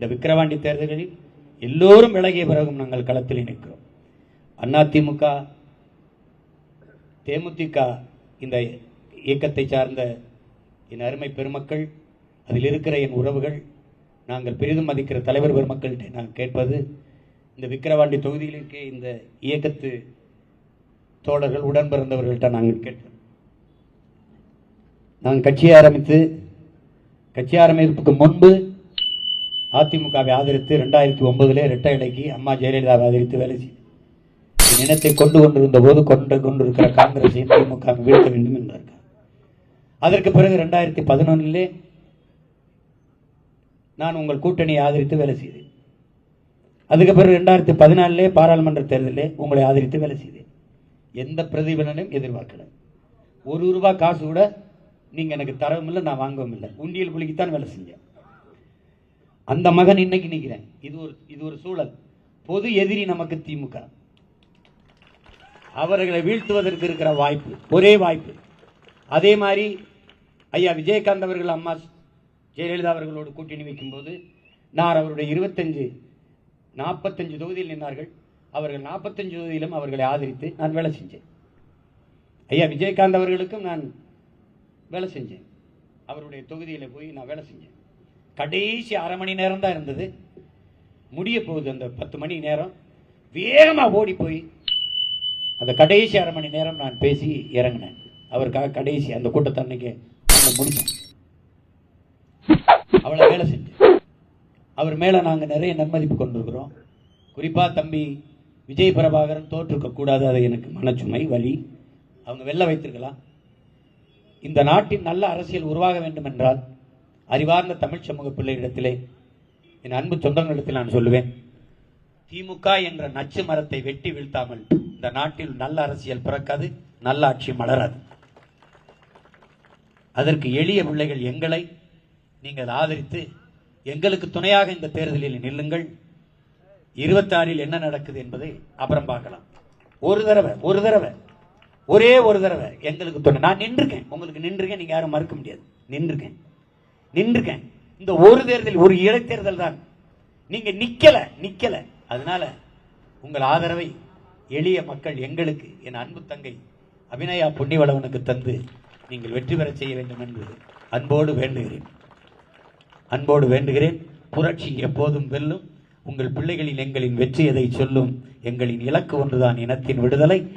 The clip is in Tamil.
இந்த விக்கிரவாண்டி தேர்தல்களில் எல்லோரும் விலகிய பிறகும் நாங்கள் களத்தில் நிற்கிறோம். அதிமுக தேமுதிக இந்த இயக்கத்தை சார்ந்த என் அருமை பெருமக்கள் அதில் இருக்கிற என் உறவுகள் நாங்கள் பெரிதும் மதிக்கிற தலைவர் பெருமக்கள்கிட்ட நான் கேட்பது இந்த விக்கிரவாண்டி தொகுதியிலிருக்கே இந்த இயக்கத்து தோழர்கள் உடன் பிறந்தவர்கள்ட்ட நாங்கள் கேட்கிறோம் நாங்கள் கட்சியை ஆரம்பித்து கட்சி ஆரம்பிப்புக்கு முன்பு அதிமுகவை ஆதரித்து ரெண்டாயிரத்தி ஒன்பதிலே இரட்டை இலைக்கு அம்மா ஜெயலலிதாவை ஆதரித்து வேலை செய்து இனத்தை கொண்டு கொண்டிருந்த போது கொண்டு கொண்டிருக்கிற காங்கிரஸை திமுக வீழ்த்த வேண்டும் என்றார்கள். அதற்கு பிறகு ரெண்டாயிரத்தி பதினொன்றிலே நான் உங்கள் கூட்டணியை ஆதரித்து வேலை செய்தேன். அதுக்கு பிறகு ரெண்டாயிரத்தி பதினாலே பாராளுமன்ற தேர்தலில் உங்களை ஆதரித்து வேலை செய்தேன். எந்த பிரதிபலனையும் எதிர்பார்க்கல. ஒரு ரூபா காசு கூட நீங்க எனக்கு தரவும் இல்லை நான் வாங்கவும் இல்லை. உண்டியல் புலிக்குத்தான் வேலை செஞ்சேன். அந்த மகன் இன்னைக்கு நிற்கிறேன் இது ஒரு இது ஒரு சூழல். பொது எதிரி நமக்கு திமுக. அவர்களை வீழ்த்துவதற்கு இருக்கிற வாய்ப்பு ஒரே வாய்ப்பு. அதே மாதிரி ஐயா விஜயகாந்த் அவர்கள் அம்மா ஜெயலலிதா அவர்களோடு கூட்டணி வைக்கும்போது நான் அவருடைய இருபத்தஞ்சு நாற்பத்தஞ்சு தொகுதியில் நின்றார்கள். அவர்கள் நாற்பத்தஞ்சு தொகுதியிலும் அவர்களை ஆதரித்து நான் வேலை செஞ்சேன். ஐயா விஜயகாந்த் அவர்களுக்கும் நான் வேலை செஞ்சேன். அவருடைய தொகுதியில் போய் நான் வேலை செஞ்சேன். கடைசி அரை மணி நேரம் தான் இருந்தது. முடிய போகுது அந்த பத்து மணி நேரம். வேகமாக ஓடி போய் அந்த கடைசி அரை மணி நேரம் நான் பேசி இறங்கினேன். அவருக்காக கடைசி அந்த கூட்டத்தை அன்னைக்கு நாங்கள் வேலை செஞ்சேன். அவர் மேலே நாங்கள் நிறைய நன்மதிப்பு கொண்டிருக்கிறோம் குறிப்பாக தம்பி விஜய் பிரபாகரன் தோற்றுக்க கூடாது அது எனக்கு மனச்சுமை வழி அவங்க வெளில வைத்திருக்கலாம். இந்த நாட்டின் நல்ல அரசியல் உருவாக வேண்டும் என்றால் அறிவார்ந்த தமிழ் சமூக பிள்ளையிடத்திலே என் அன்பு சொந்தங்களிடத்தில் நான் சொல்லுவேன் திமுக என்ற நச்சு மரத்தை வெட்டி வீழ்த்தாமல் இந்த நாட்டில் நல்ல அரசியல் பிறக்காது நல்ல ஆட்சி மலராது. அதற்கு எளிய பிள்ளைகள் எங்களை நீங்கள் ஆதரித்து எங்களுக்கு துணையாக இந்த தேர்தலில் நில்லுங்கள். இருபத்தாறில் என்ன நடக்குது என்பதை அப்புறம் பார்க்கலாம். ஒரு தடவை ஒரு தடவை ஒரே ஒரு தடவை எங்களுக்கு துணை நான் நின்றுருக்கேன். உங்களுக்கு நின்றுக்கேன் நீங்கள் யாரும் மறுக்க முடியாது. நின்றுருக்கேன். நின்றுக்கேன் இந்த ஒரு தேர்தல் ஒரு இடைத்தேர்தல் தான். நீங்க நிக்கல நிக்கல. அதனால உங்கள் ஆதரவை எளிய மக்கள் எங்களுக்கு என் அன்பு தங்கை அபிநயா பொன்னிவளவனுக்கு தந்து நீங்கள் வெற்றி பெறச் செய்ய வேண்டும் என்று அன்போடு வேண்டுகிறேன். அன்போடு வேண்டுகிறேன். புரட்சி எப்போதும் வெல்லும். உங்கள் பிள்ளைகளில் எங்களின் வெற்றி எதை சொல்லும்? எங்களின் இலக்கு ஒன்றுதான் இனத்தின் விடுதலை.